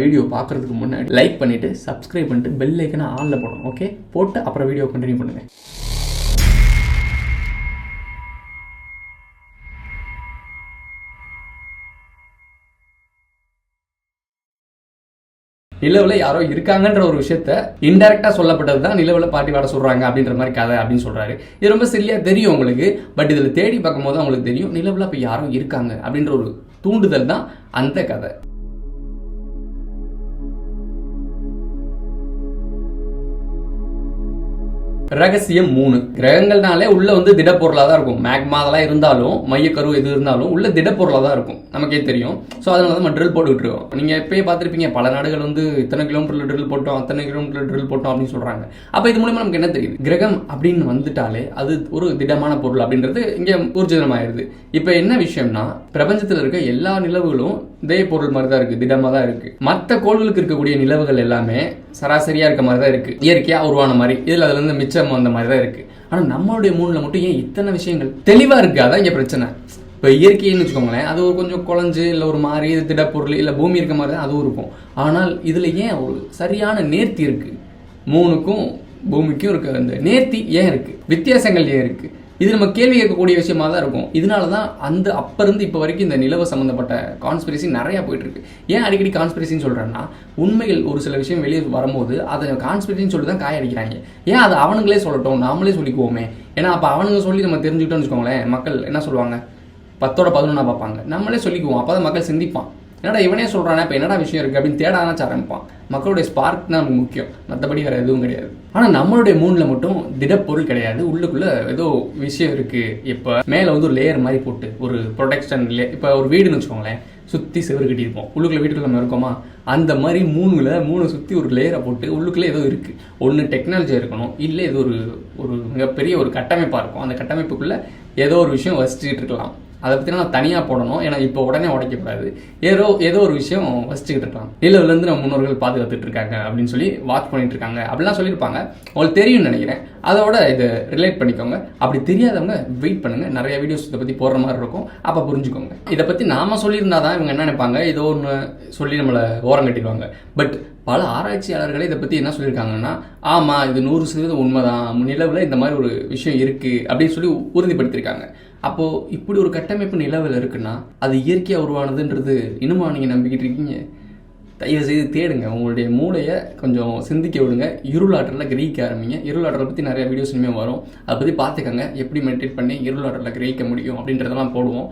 Video பார்க்குறதுக்கு முன்னாடி like பண்ணிவிட்டு சப்ஸ்கிரைப் பண்ணிட்டு பெல் ஐக்கனை ஆனில் போடணும் ஓகே போட்டு அப்புறம் வீடியோ கண்டினியூ பண்ணுங்கள் நிலவில் யாரோ இருக்காங்கன்ற ஒரு விஷயத்த இன்டெரக்டா சொல்லப்பட்டது தான் நிலவில் பாட்டி வாட சொல்றாங்க அப்படின்ற மாதிரி கதை அப்படின்னு சொல்றாரு. இது ரொம்ப சரியா தெரியும் உங்களுக்கு பட் இதுல தேடி பார்க்கும்போது அவங்களுக்கு தெரியும் நிலவில் அப்ப யாரோ இருக்காங்க அப்படின்ற ஒரு தூண்டுதல் தான் அந்த கதை. ரகசியம் மூணு. கிரகங்கள்னாலே உள்ள வந்து திடப்பொருளாக தான் இருக்கும். மேக்மா அதெல்லாம் இருந்தாலும் மையக்கரு எது இருந்தாலும் உள்ள திடப்பொருளாக தான் இருக்கும். நமக்கே தெரியும். ஸோ அதனால தான் நம்ம ட்ரில் போட்டுக்கிட்டு இருக்கோம் நீங்கள் எப்பயே பார்த்துருப்பீங்க பல நாடுகள் வந்து இத்தனை கிலோமீட்டரில் ட்ரில் போட்டோம் அத்தனை கிலோமீட்டர் ட்ரில் போட்டோம் அப்படின்னு சொல்கிறாங்க அப்போ இது மூலமா நமக்கு என்ன தெரியுது? கிரகம் அப்படின்னு வந்துட்டாலே அது ஒரு திடமான பொருள் அப்படின்றது இங்கே ஊர்ஜிதமாயிருது. இப்போ என்ன விஷயம்னா பிரபஞ்சத்தில் இருக்க எல்லா நிலவுகளும் இதே பொருள் மாதிரி தான் இருக்குது திடமாக தான் இருக்குது மற்ற கோள்களுக்கு இருக்கக்கூடிய நிலவுகள் எல்லாமே சராசரியாக இருக்க மாதிரி தான் இருக்குது இயற்கையாக உருவான மாதிரி இதில் அதுல இருந்து மிச்சம் வந்த மாதிரி தான் இருக்குது ஆனால் நம்மளுடைய மூணில் மட்டும் ஏன் இத்தனை விஷயங்கள்? தெளிவாக இருக்குது அதான் இங்கே பிரச்சனை. இப்போ இயற்கைன்னு வச்சுக்கோங்களேன் அது ஒரு கொஞ்சம் குழஞ்சு இல்லை ஒரு மாதிரி இது திடப்பொருள் இல்லை பூமி இருக்க மாதிரி தான் அதுவும் இருக்கும். ஆனால் இதில் ஏன் ஒரு சரியான நேர்த்தி இருக்குது மூணுக்கும் பூமிக்கும் இருக்க அந்த நேர்த்தி ஏன் இருக்குது வித்தியாசங்கள் ஏன் இருக்குது இது நம்ம கேள்வி கேட்கக்கூடிய விஷயமா தான் இருக்கும். இதனால தான் அந்த அப்ப இருந்து இப்போ வரைக்கும் இந்த நிலவு சம்மந்தப்பட்ட கான்ஸ்பிரசி நிறையா போயிட்டு இருக்கு ஏன் அடிக்கடி கான்ஸ்பிரசின்னு சொல்கிறேன்னா உண்மைகள் ஒரு சில விஷயம் வெளியே வரும்போது அதை கான்ஸ்பிரசின்னு சொல்லி தான் காய அடிக்கிறாங்க. ஏன் அதை அவனுங்களே சொல்லட்டும் நாமளே சொல்லிக்குவோமே. ஏன்னா அப்போ அவனுங்க சொல்லி நம்ம தெரிஞ்சுக்கிட்டோம்னு வச்சுக்கோங்களேன் மக்கள் என்ன சொல்லுவாங்க? பத்தோட பதினொன்றா பார்ப்பாங்க. நம்மளே சொல்லிக்குவோம் அப்போ தான் மக்கள் சிந்திப்பான். என்னடா இவனே சொல்கிறானே இப்போ என்னடா விஷயம் இருக்குது அப்படின்னு தேட ஆரம்பிப்பான் மக்களுடைய ஸ்பார்க் தான் நமக்கு முக்கியம். மற்றபடி வேறு எதுவும் கிடையாது. ஆனால் நம்மளுடைய மூணில் மட்டும் திடப்பொருள் கிடையாது. உள்ளுக்குள்ளே ஏதோ விஷயம் இருக்குது இப்போ மேலே வந்து ஒரு லேயர் மாதிரி போட்டு ஒரு ப்ரொடெக்ஷன் லே இப்போ ஒரு வீடுன்னு வச்சுக்கோங்களேன் சுற்றி செவரு கட்டியிருப்போம் உள்ளுக்குள்ள வீட்டுக்குள்ள நம்ம இருக்கோமா? அந்த மாதிரி மூணுல மூணு சுற்றி ஒரு லேயரை போட்டு உள்ளுக்குள்ளே ஏதோ இருக்குது ஒன்று டெக்னாலஜி இருக்கணும். இல்லை ஏதோ ஒரு ஒரு மிகப்பெரிய ஒரு கட்டமைப்பாக இருக்கும். அந்த கட்டமைப்புக்குள்ளே ஏதோ ஒரு விஷயம் வசிச்சுட்டு இருக்கலாம். அதை பற்றி நான் தனியாக போடணும். ஏன்னா இப்போ உடனே உடைக்கக்கூடாது. ஏதோ ஏதோ ஒரு விஷயம் வசிச்சுக்கிட்டு இருக்கலாம். நிலவுலேருந்து நம்ம முன்னோர்கள் பாதுகாத்துட்டு இருக்காங்க அப்படின்னு சொல்லி வாட்ச் பண்ணிட்டு இருக்காங்க. அப்படிலாம் சொல்லியிருப்பாங்க. உங்களுக்கு தெரியும்னு நினைக்கிறேன். அதோட இதை ரிலேட் பண்ணிக்கோங்க. அப்படி தெரியாதவங்க வெயிட் பண்ணுங்கள் நிறைய வீடியோஸ் இதை பற்றி போடுற மாதிரி இருக்கும். அப்போ புரிஞ்சுக்கோங்க. இதை பற்றி நாம சொல்லியிருந்தா தான் இவங்க என்ன நினைப்பாங்க? ஏதோ ஒன்று சொல்லி நம்மளை ஓரம் கட்டிடுவாங்க. பட் பல ஆராய்ச்சியாளர்களே இதை பற்றி என்ன சொல்லியிருக்காங்கன்னா ஆமாம் இது நூறு சதவீதம் உண்மைதான். நிலவில் இந்த மாதிரி ஒரு விஷயம் இருக்குது அப்படின்னு சொல்லி உறுதிப்படுத்தியிருக்காங்க. அப்போது இப்படி ஒரு கட்டமைப்பு நிலவில் இருக்குன்னா அது இயற்கையாக உருவானதுன்றது இன்னுமா நீங்கள் நம்பிக்கிட்டு இருக்கீங்க? தயவு செய்து தேடுங்க. உங்களுடைய மூளையை கொஞ்சம் சிந்திக்க விடுங்க. இருளாற்றலில் கிரகிக்க ஆரம்பிங்க. இருளாற்றலை பற்றி நிறைய வீடியோஸ் இனிமேல் வரும். அதை பற்றி பார்த்துக்கங்க. எப்படி மெடிடேட் பண்ணி இருளாற்றலில் கிரகிக்க முடியும் அப்படின்றதெல்லாம் போடுவோம்.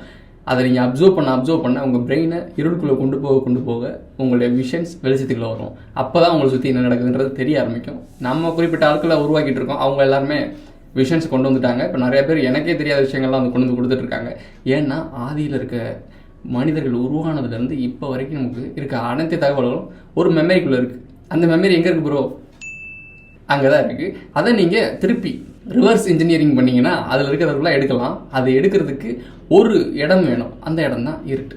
அதை நீங்கள் அப்சர்வ் பண்ண அப்சர்வ் பண்ண உங்கள் பிரெயினை இருளுக்குள்ளே கொண்டு போக கொண்டு போக உங்களுடைய விஷன்ஸ் வெளிச்சத்துக்குள்ளே வரும். அப்போ தான் உங்களை சுற்றி என்ன நடக்குதுன்றது தெரிய ஆரம்பிக்கும். நம்ம குறிப்பிட்ட ஆட்களை உருவாக்கிட்டு இருக்கோம். அவங்க எல்லாருமே விஷன்ஸ் கொண்டு வந்துட்டாங்க. இப்போ நிறைய பேர் எனக்கே தெரியாத விஷயங்கள்லாம் வந்து கொண்டு வந்து கொடுத்துட்ருக்காங்க. ஏன்னா ஆதியில் இருக்க மனிதர்கள் உருவானதுலேருந்து இப்போ வரைக்கும் நமக்கு இருக்க அனைத்து தகவல்களும் ஒரு மெமரிக்குள்ளே இருக்குது அந்த மெமரி எங்கே இருக்குது ப்ரோ அங்கே தான் இருக்குது அதை நீங்கள் திருப்பி ரிவர்ஸ் இன்ஜினியரிங் பண்ணிங்கன்னா அதில் இருக்கிறதெல்லாம் எடுக்கலாம். அதை எடுக்கிறதுக்கு ஒரு இடம் வேணும். அந்த இடம் தான் இருட்டு.